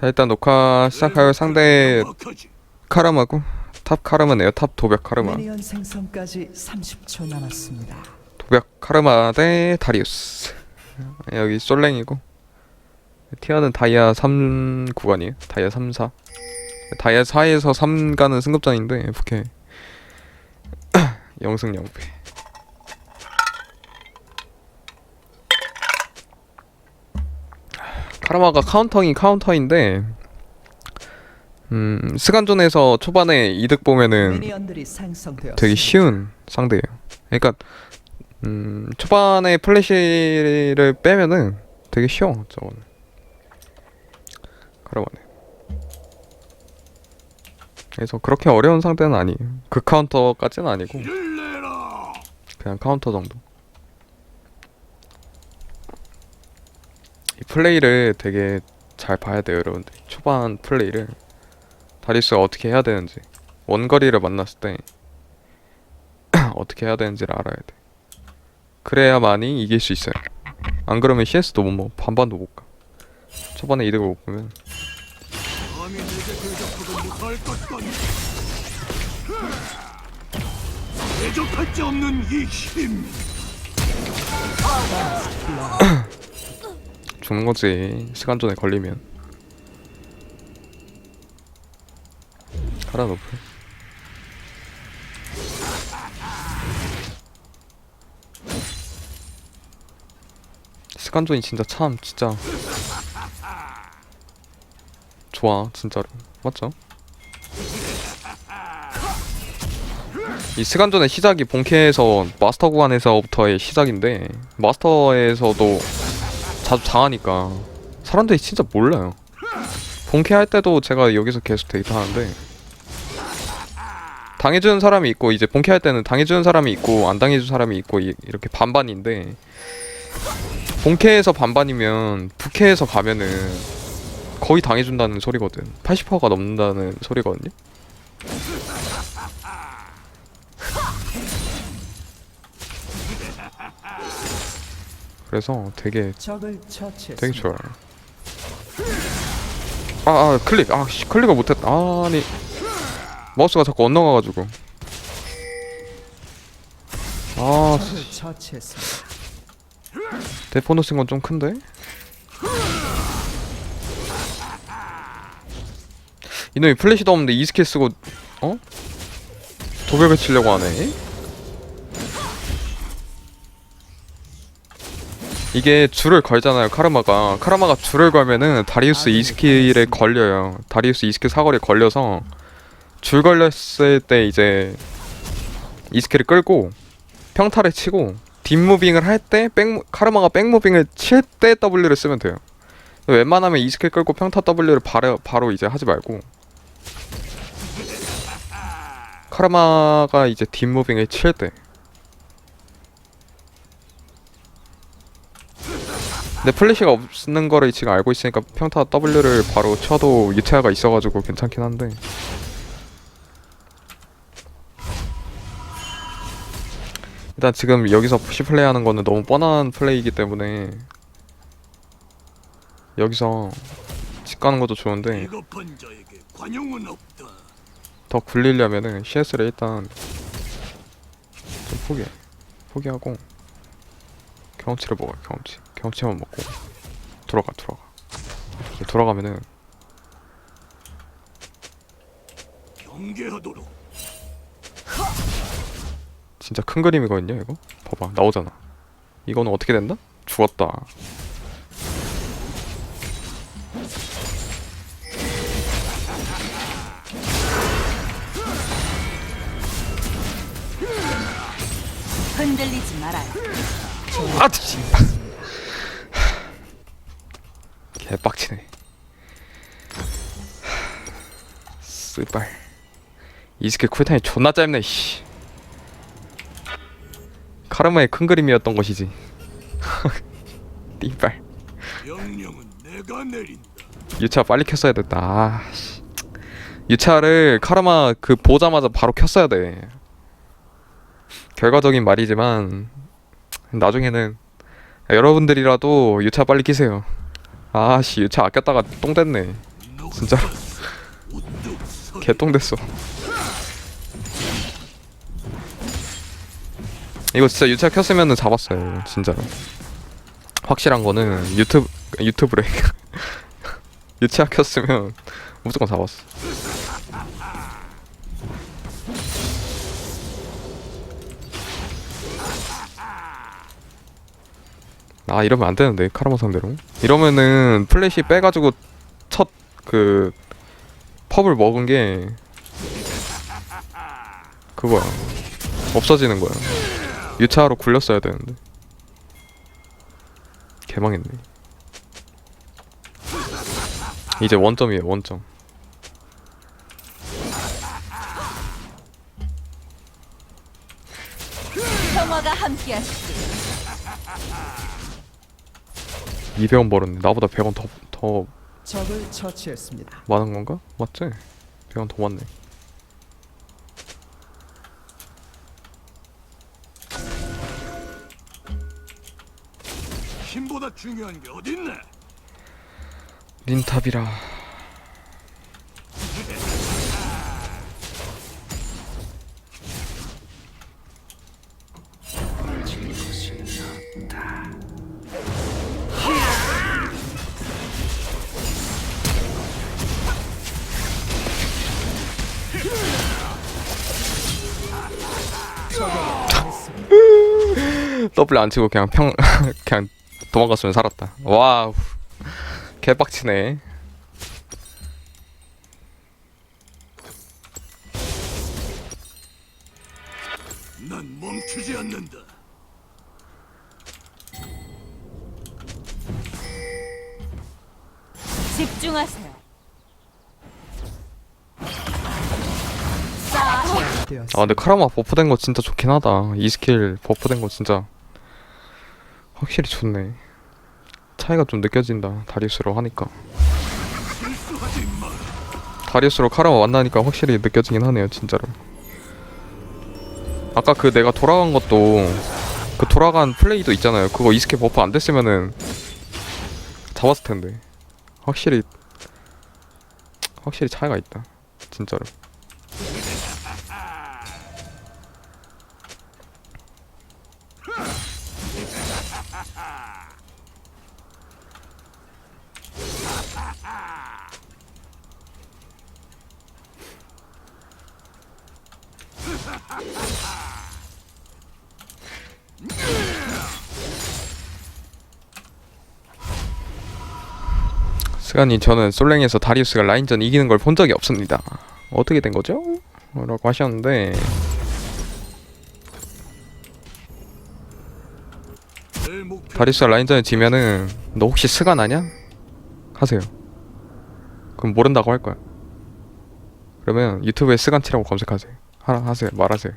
자 일단 녹화 시작할 상대 카르마고 탑 카르마네요. 탑 도벽 카르마. 미니언 생성까지 30초 남았습니다. 도벽 카르마 대 다리우스. 여기 솔랭이고. 티어는 다이아 3 구간이에요. 다이아 3, 4 다이아 4에서 3 가는 승급전인데 FK 영승 0패 카르마가 카운터인 카운터인데 음 스간존에서 초반에 이득 보면은. 되게 쉬운 상대예요. 그러니까 음, 초반에 플래시를 빼면은 되게 쉬워 저거는. 그러네. 그래서 그렇게 어려운 상대는 아니에요. 그 카운터까지는 아니고 그냥 카운터 정도. 이 플레이를 되게 잘 봐야 돼요, 여러분들. 초반 플레이를 다리스가 어떻게 해야 되는지 원거리를 만났을 때 어떻게 해야 되는지를 알아야 돼. 그래야만이 이길 수 있어요. 안 그러면 CS도 못 먹어. 반반도 못 가. 초반에 이득을 못 보면 대적할 지 없는 이 힘. 죽는 거지. 시간 전에 걸리면. 가라 너프. 시간존이 진짜 참 진짜 좋아 진짜로 맞죠? 이 시간전의 시작이 본캐에서 마스터 구간에서부터의 시작인데 마스터에서도 자주 당하니까 사람들이 진짜 몰라요. 본캐 할 때도 제가 여기서 계속 데이트하는데 당해주는 사람이 있고 이제 본캐 할 때는 당해주는 사람이 있고 안 당해주는 사람이 있고 이, 이렇게 반반인데 본캐에서 반반이면 부캐에서 가면은 거의 당해준다는 소리거든. 80%가 넘는다는 소리거든요. 그래서 되게. 되게 좋아요. 아, 아 클릭 아 씨, 클릭을 못했다. 아니 마우스가 자꾸 엇나가가지고. 아. 대포노 쓴건좀 큰데? 이놈이 플래시도 없는데 이 스킬 쓰고 어? 도벽을 치려고 하네? 이게 줄을 걸잖아요 카르마가 카르마가 줄을 걸면은 다리우스 이 스킬에 걸려요 다리우스 이 스킬 사거리에 걸려서 줄 걸렸을 때 이제 이 스킬을 끌고 평타를 치고 뒷무빙을 할때백 카르마가 백무빙을 칠 때 W를 쓰면 돼요. 웬만하면 이 스킬 끌고 평타 W를 바로 바로 이제 하지 말고 카르마가 이제 뒷무빙을 칠 때. 근데 플래시가 없는 거를 지금 알고 있으니까 평타 W를 바로 쳐도 유태아가 있어가지고 괜찮긴 한데 일단 지금 여기서 푸시 플레이 하는 거는 너무 뻔한 플레이이기 때문에 여기서 집 가는 것도 좋은데. 더 굴리려면은 CS를 일단 좀 포기해 포기하고 경험치를 먹어요 경험치 경험치만 먹고 돌아가 돌아가 돌아가면은. 진짜 큰 그림이거든요 이거 봐봐 나오잖아 이거는 어떻게 된다? 죽었다 흔들리지 말아요. 아 씨발 개빡치네. 쓰발. 이 스킬 쿨타임이 존나 짧네 씨. 카르마의 큰 그림이었던 것이지. 띠발. 유차 빨리 켰어야 됐다. 아, 씨. 유차를 카르마 그 보자마자 바로 켰어야 돼. 결과적인 말이지만 나중에는 여러분들이라도 유차 빨리 키세요 아씨 유차 아꼈다가 똥 됐네 진짜 개똥 됐어. 이거 진짜 유차 켰으면은 잡았어요, 진짜로. 확실한 거는 유튜브 유튜브래. 유차 켰으면 무조건 잡았어. 아 이러면 안 되는데 카라마 상대로. 이러면은 플래시 빼가지고 첫 그 펍을 먹은 게 그거야. 없어지는 거야. 유차로 굴렸어야 되는데. 개망했네. 이제 원점이에요 원점. 평화가 함께하시길. 200원 벌었네 나보다 100원 더, 더 적을 처치했습니다. 많은 건가? 맞지? 100원 더 많네 힘보다 중요한 게 어딨네. 린탑이라 더블 안 치고 그냥 평 그냥 도망갔으면 살았다. 와우 개빡치네. 난 멈추지 않는다. 집중하세요. 아 근데 카라마 버프된 거 진짜 좋긴 하다. 이 스킬 버프된 거 진짜 확실히 좋네. 차이가 좀 느껴진다. 다리우스로 하니까. 다리우스로 카라마 만나니까 확실히 느껴지긴 하네요, 진짜로. 아까 그 내가 돌아간 것도 그 돌아간 플레이도 있잖아요. 그거 이 스킬 버프 안 됐으면은 잡았을 텐데. 확실히 확실히 차이가 있다. 진짜로. 스가님 저는 솔랭에서 다리우스가 라인전 이기는 걸 본 적이 없습니다. 어떻게 된 거죠? 라고 하셨는데 다리우스가 라인전에 지면은 너 혹시 스가 나냐? 하세요. 그럼 모른다고 할 거야. 그러면 유튜브에 스간치라고 검색하세요. 하라 하세요. 말하세요.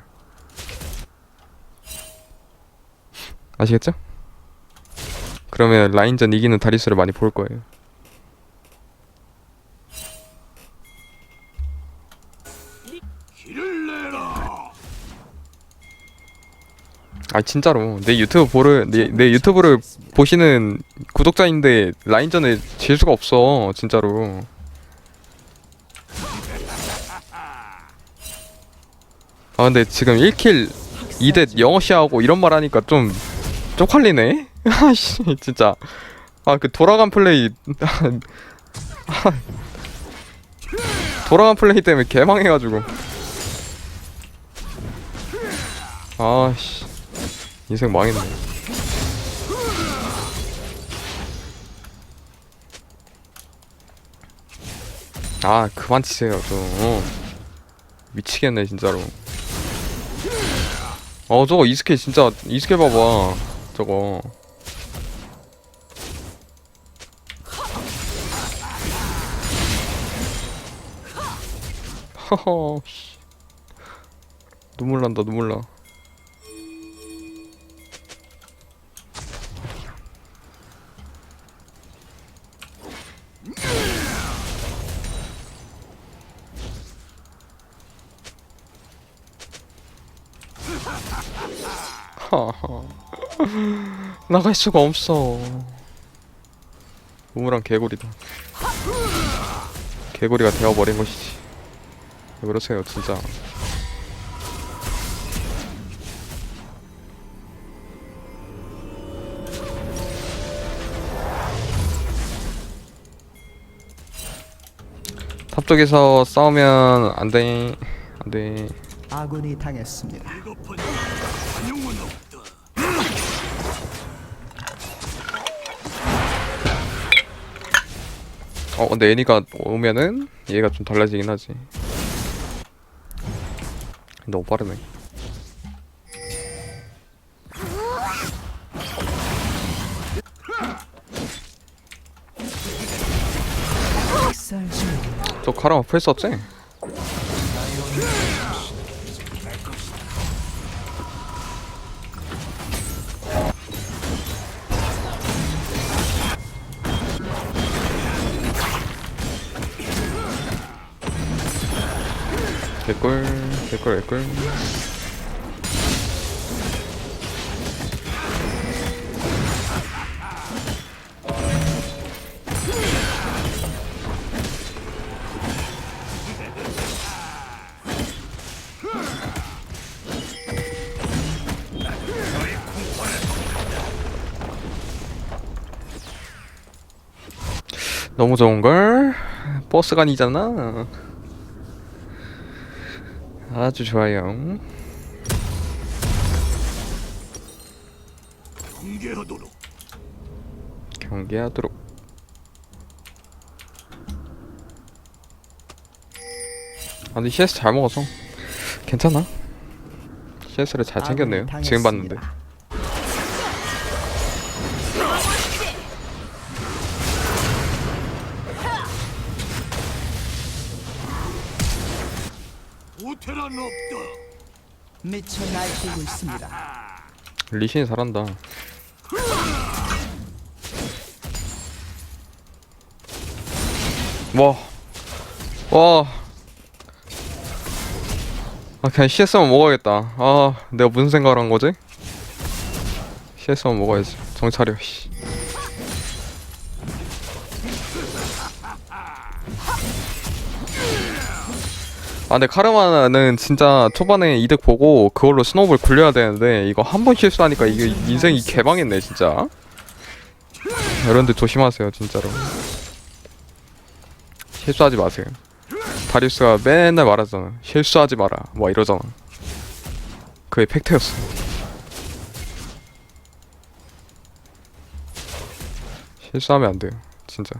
아시겠죠? 그러면 라인전 이기는 다리우스를 많이 볼 거예요. 아 진짜로. 내 유튜브 보를 내, 내 유튜브를 보시는 구독자인데 라인전에 질 수가 없어 진짜로. 아 근데 지금 1킬 2대 영어시하고 이런 말 하니까 좀 쪽팔리네? 아씨 진짜. 아 그 돌아간 플레이. 아, 돌아간 플레이 때문에 개망해가지고. 아씨 인생 망했네. 아 그만 치세요 좀 어. 미치겠네 진짜로. 어 저거 이스케 진짜 이스케 봐봐 저거. 허허 씨. 눈물 난다 눈물 나. 나갈 수가 없어. 우물한 개구리다. 개구리가 되어버린 것이지 왜 그러세요 진짜 탑 쪽에서 싸우면 안돼 안돼 아군이 당했습니다. 어 근데 애니가 오면은 얘가 좀 달라지긴 하지 너무 빠르네. 저 카라마 풀 썼지? 개꿀 개꿀 개꿀 너무 좋은걸? 버스간이잖아 아주 좋아요. 경계하도록. 경계하도록. 아 근데 CS 잘 먹어서 괜찮아? CS를 잘 챙겼네요. 지금 봤는데 미쳐 날뛰고 있습니다. 리신이 잘한다 와 와. 아 그냥 CS만 먹어야겠다 아 내가 무슨 생각을 한 거지? CS만 먹어야지 정차려 씨. 아 근데 카르마는 진짜 초반에 이득 보고 그걸로 스노우볼 굴려야 되는데 이거 한 번 실수하니까 이게 인생이 개방했네 진짜. 여러분들 조심하세요 진짜로. 실수하지 마세요. 다리우스가 맨날 말하잖아. 실수하지 마라. 뭐 이러잖아. 그게 팩트였어. 실수하면 안 돼요 진짜.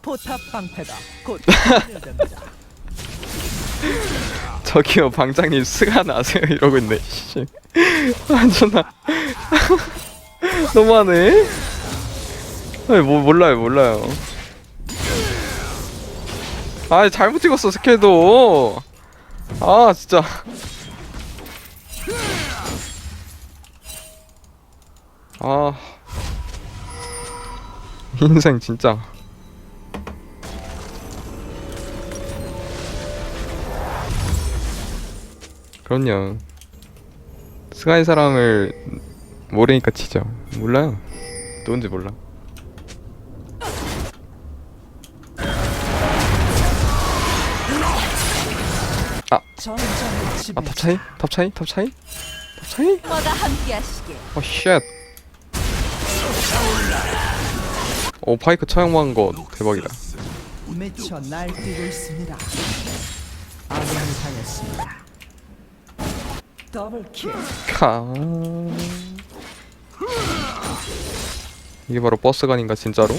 포탑 방패가 곧. 저기요 방장님 스가 나세요? 이러고 있네 씨. 완전나 너무하네. 아니 뭐 몰라요 몰라요. 아 잘못 찍었어 스킬도. 아 진짜. 아. 인생 진짜 그럼요. 스가이 사람을 모르니까 치죠. 몰라요. 누군지 몰라. 지배. 아, 탑 차이? 탑 차이? 탑 차이? 탑 차이? 어, 쉣. 오, 파이크 처형한 거 대박이다. 미쳐 날뛰고 있습니다. 아군이 당했습니다. 카. 이게 바로 버스간인가 진짜로?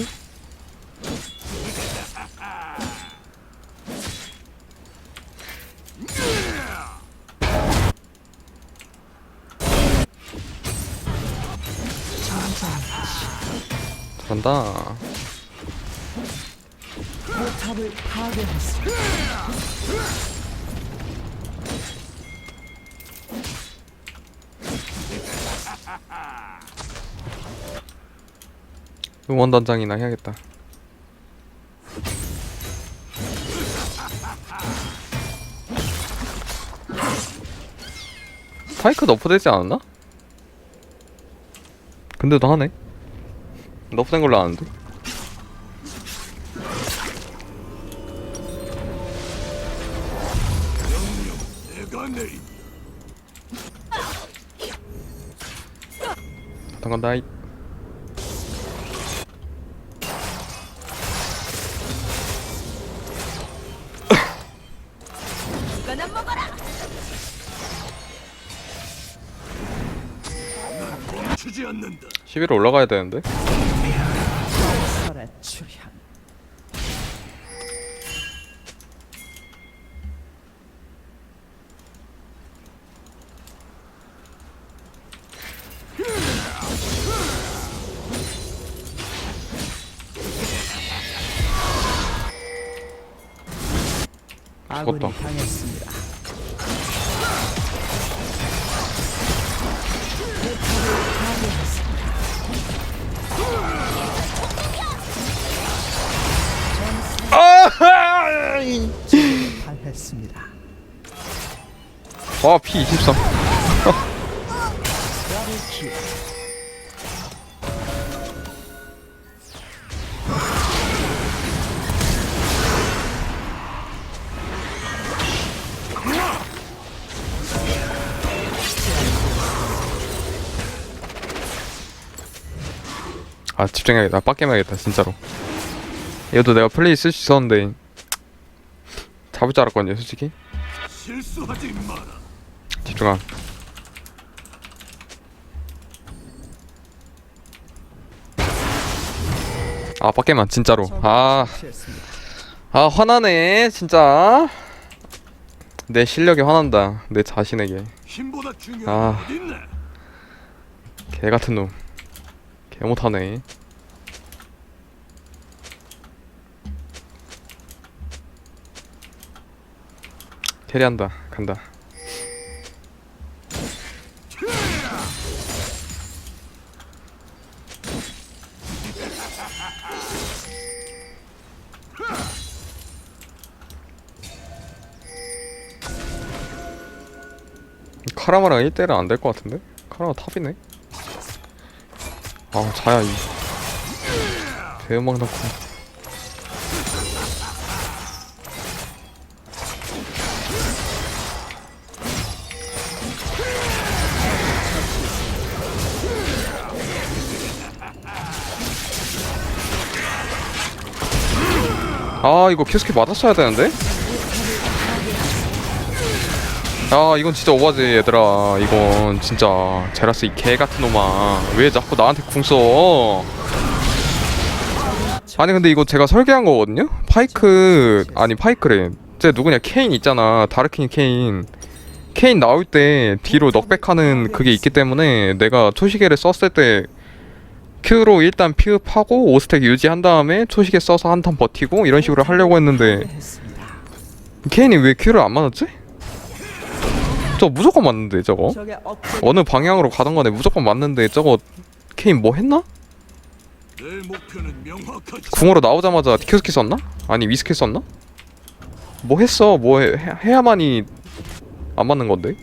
잘한다. 응원단장이나 해야겠다. 파이크 너프되지 않았나? 근데도 하네. 너프된 걸로 아는데? 잠깐 나이. 11로 올라가야 되는데 죽었다. 당했습니다. 당했습니다. 아 P23 더블킬. 아 집중해야겠다 빡겜해야겠다 진짜로 얘도 내가 플레이 쓸 수 있었는데 잡을 줄 알았거든요 솔직히 실수하지 마라 집중함 아 빡겜만 진짜로 아, 처치했습니다. 아 화나네 진짜 내 실력이 화난다 내 자신에게 힘보다 중요한 아. 게 어딨나 개 같은 놈. 개 못하네. 캐리한다. 간다. 카라마랑 1대1은 안 될 것 같은데? 카라마 탑이네? 아 자야 이 대음악 넣고 아 이거 키스키 맞았어야 되는데? 아 이건 진짜 오바지 얘들아 이건 진짜 제라스 이 개 같은 놈아 왜 자꾸 나한테 궁 써? 아니 근데 이거 제가 설계한 거거든요? 파이크 아니 파이크래 쟤 누구냐 케인 있잖아 다르킹 케인 케인 나올 때 뒤로 넉백하는 그게 있기 때문에 내가 초시계를 썼을 때 Q로 일단 피읍하고 5스택 유지한 다음에 초시계 써서 한 턴 버티고 이런 식으로 하려고 했는데. 케인이 왜 Q를 안 맞았지? 저 무조건 맞는데 저거 어느 방향으로 가던 간에 무조건 맞는데 저거 케인 뭐 했나? 궁으로 나오자마자 키스키 썼나? 아니 위스키 썼나? 뭐 했어 뭐 해, 해- 해야만이 안 맞는 건데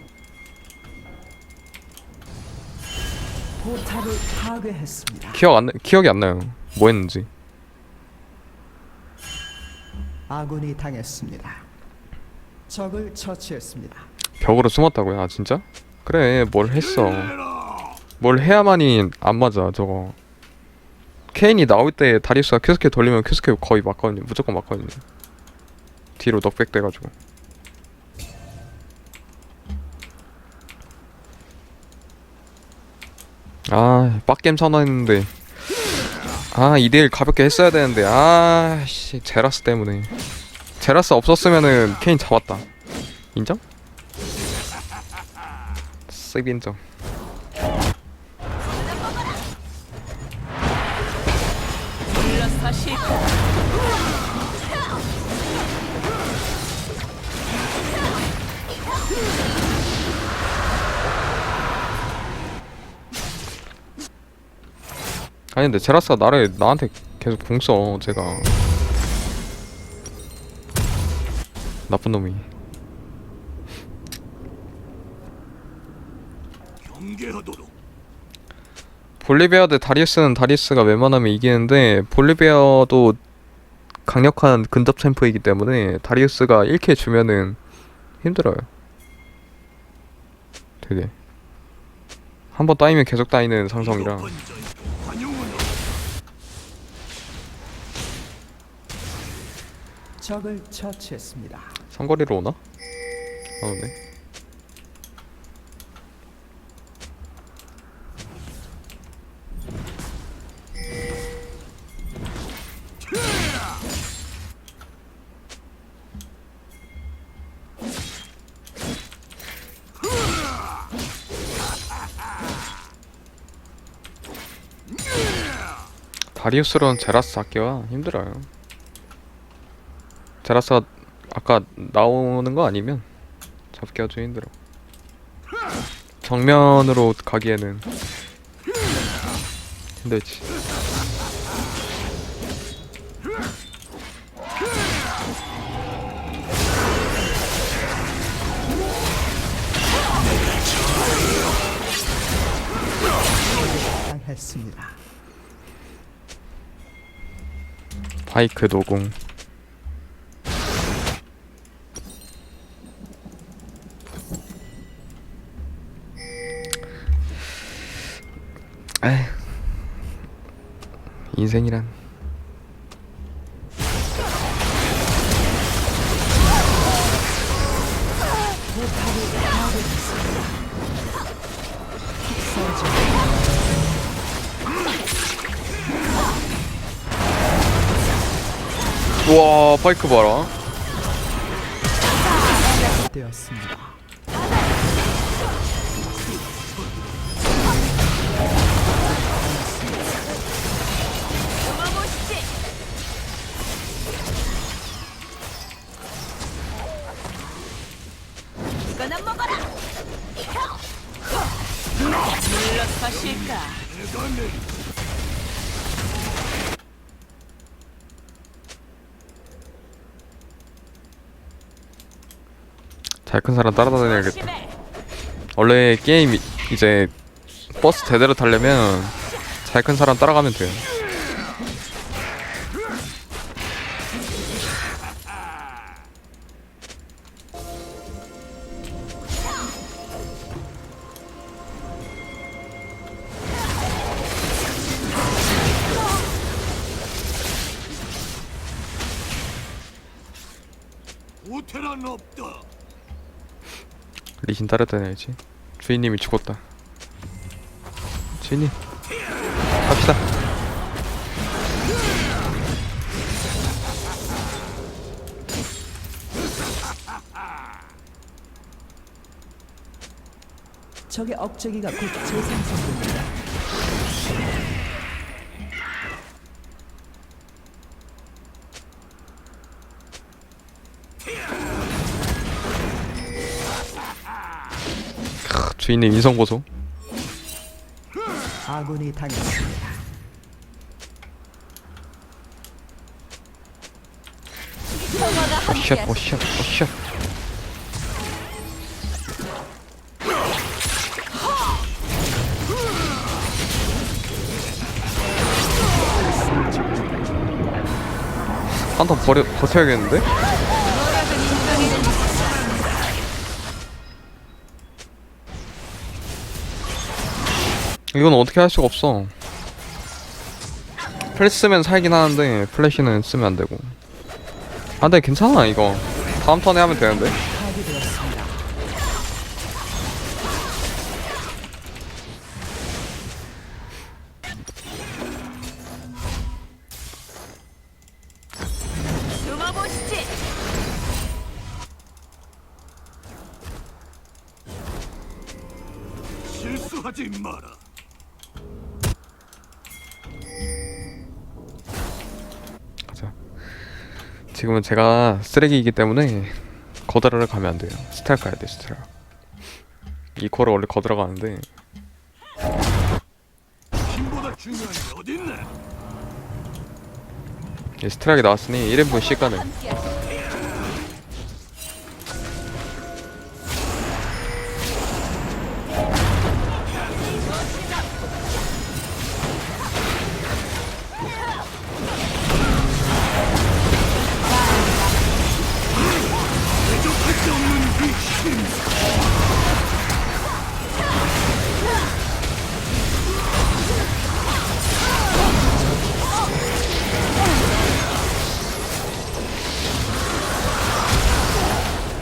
포탑을 파괴했습니다. 기억 안 나- 기억이 안 나요 뭐 했는지 아군이 당했습니다. 적을 처치했습니다. 벽으로 숨었다고요 아 진짜? 그래 뭘 했어 뭘 해야만이 안 맞아 저거 케인이 나올 때 다리우스가 큐스케 돌리면 큐스케 거의 맞거든요 무조건 맞거든요 뒤로 넉백 돼가지고 아 빡겜 선언했는데. 아 2대1 가볍게 했어야 되는데. 아씨 제라스 때문에. 제라스 없었으면은 케인 잡았다. 인정? 쓱 인정 아니 근데 제라스가 나를 나한테 계속 궁써 제가. 나쁜 놈이. 볼리베어 대 다리우스는 다리우스가 웬만하면 이기는데 볼리베어도 강력한 근접 챔프이기 때문에 다리우스가 1킬 주면은 힘들어요. 그게. 한 번 따이면 계속 따이는 상성이라 적을 처치했습니다. 상거리로 오나? 아, 오네 다리우스로는 제라스 잡기가 힘들어요 제라스가 아까 나오는 거 아니면 잡기가 좀 힘들어. 정면으로 가기에는 힘들지. 당했습니다. 바이크 노공. 인생이란. 우와 바이크 봐라. 되었습니다. 잘 큰 사람 따라다녀야겠다. 원래 게임 이- 이제 버스 제대로 타려면 잘 큰 사람 따라가면 돼요. 우테란 없다. 리신 따라다녀야지. 주인님이 죽었다. 주인님 갑시다. 적의 억제기가 곧 재생성됩니다. 주인님 인성 보소. 아군이 당했습니다. 함께 오샷 오샷. 한턴 버려 버텨야겠는데? 이건 어떻게 할 수가 없어. 플래시면 살긴 하는데 플래시는 쓰면 안 되고. 아 근데 괜찮아 이거. 다음 턴에 하면 되는데. 지금은 제가 쓰레기이기 때문에 거드라를 가면 안 돼요. 스텔 가야 돼 스텔. 이 코를 원래 거드라 가는데? 이 스텔하게 나왔으니 1인분 시간을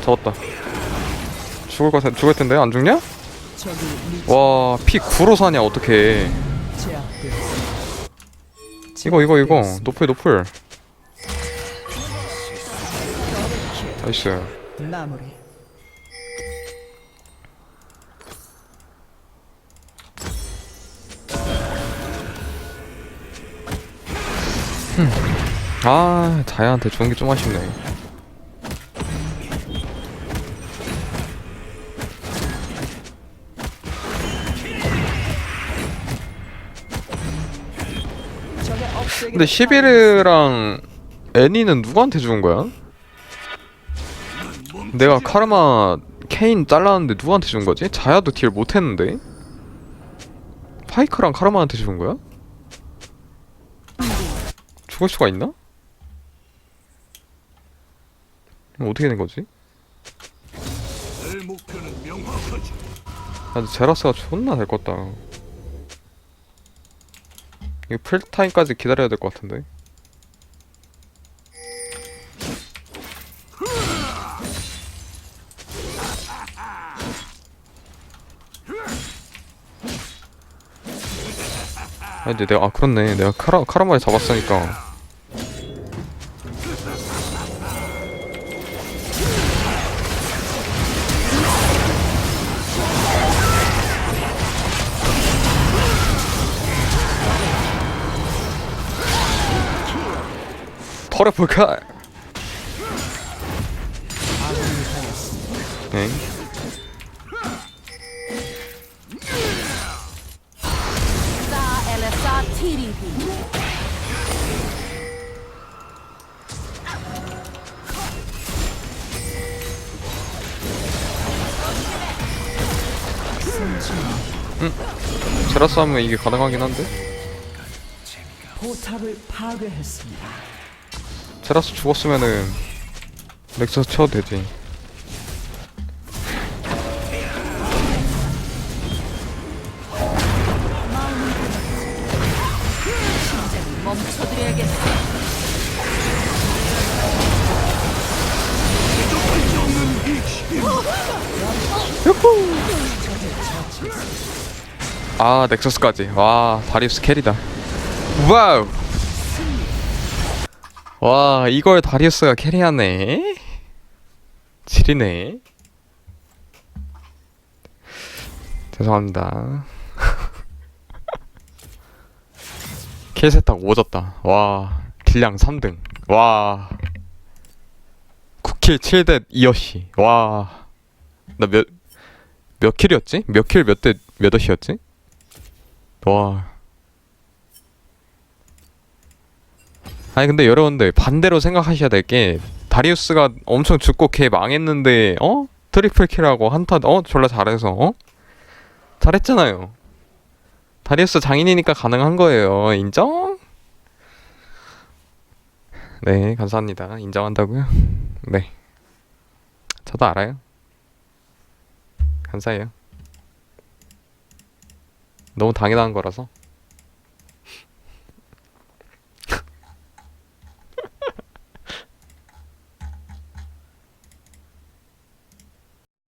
잡았다 죽을 것 같- 죽을 텐데 안 죽냐? 미 와피 9로 사냐 어떻게. 이거 이거 이거 노플 노플 나이스. 아 자야한테 주는 게좀 아쉽네 근데 시비르랑 애니는 누구한테 죽은 거야? 내가 카르마 케인 잘랐는데 누구한테 준 거지? 자야도 딜 못했는데? 파이크랑 카르마한테 죽은 거야? 죽을 수가 있나? 어떻게 된 거지? 아, 제라스가 존나 될것 같다. 이거 풀타임까지 기다려야 될 것 같은데. 아 근데 내가 아 그렇네 내가 카라 카라마를 잡았으니까 털어볼까? 엥? 싸 엘레사 티리비. 제라스 하면 이게 가능하긴 한데 포탑을 파괴했습니다. 제라스 죽었으면은 넥서스 쳐도 되지. 아 넥서스까지. 와 다리우스 캐리다. 와우 와 이걸 다리우스가 캐리하네. 지리네. 죄송합니다. 킬세탁 오졌다. 와 딜량 3등. 와. 9킬 7대 2어시. 와 나 몇 몇 킬이었지? 몇 킬 몇 대몇 어시였지? 와. 아니 근데 여러분들 반대로 생각하셔야 될 게 다리우스가 엄청 죽고 걔 망했는데 어 트리플 킬하고 한타 어 졸라 잘해서 어 잘했잖아요. 다리우스 장인이니까 가능한 거예요. 인정? 네 감사합니다. 인정한다고요? 네. 저도 알아요. 감사해요. 너무 당연한 거라서.